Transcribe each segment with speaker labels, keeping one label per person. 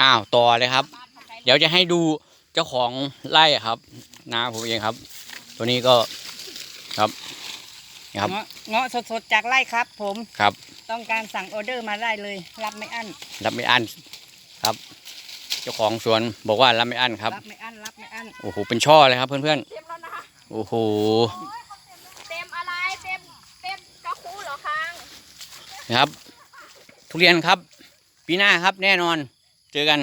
Speaker 1: อ้าวต่อเลยครับ เดี๋ยวจะให้ดูเจ้าของไร่อะครับนาผมเองครับ ตัวนี้ก็ครับนี่ครับ
Speaker 2: เงาะเงาะสดๆจากไร่ครับ ผม
Speaker 1: ครับ
Speaker 2: ต้องการสั่งออเดอร์มาได้เลย รับไม่อั้น
Speaker 1: รับไม่อั้นครับ เจ้าของสวนบอกว่ารับไม่อั้นครับ
Speaker 2: รับไม่อั้นรับไม่อั้น
Speaker 1: โอ้โหเป็นช่อเลยครับ เพื่อน
Speaker 3: เต็มแล้วนะ
Speaker 1: ๆโอ้โห
Speaker 3: เต็มอะไรเต็มเต็มกระคูเหรอคัง
Speaker 1: นะครับ ทุเรียนครับ ปีหน้าครับแน่นอน เจอกัน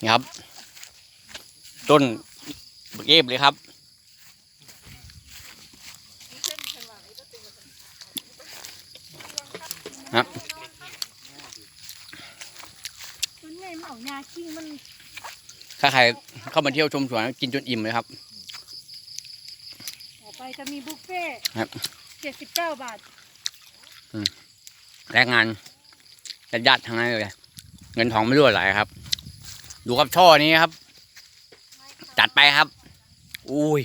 Speaker 1: นี่ครับ ต้นเก็บเลยครับครับ
Speaker 3: มันไงมันออกยากิ้งมัน
Speaker 1: ถ้าใครเข้ามาเที่ยวชมสวนกินจนอิ่มเลยครับ
Speaker 3: ออก ไปจะมีบุฟเฟ่
Speaker 1: ครับ
Speaker 3: เจ็ดสิบเก้าบาท
Speaker 1: แรงงานญาติญาติๆทั้งนั้นเลยเงินทองไม่รั่วไหลครับ ดูครับช่อนี้ครับ จัดไปครับ อุ้ย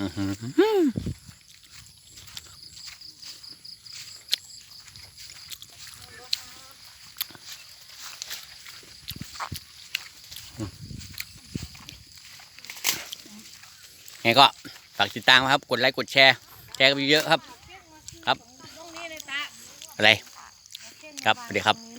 Speaker 1: อื้อหือ ไงก็ฝากติดตามครับ กดไลค์กดแชร์ แชร์กันไปเยอะครับ ครับ อะไร ครับสวัสดีครับ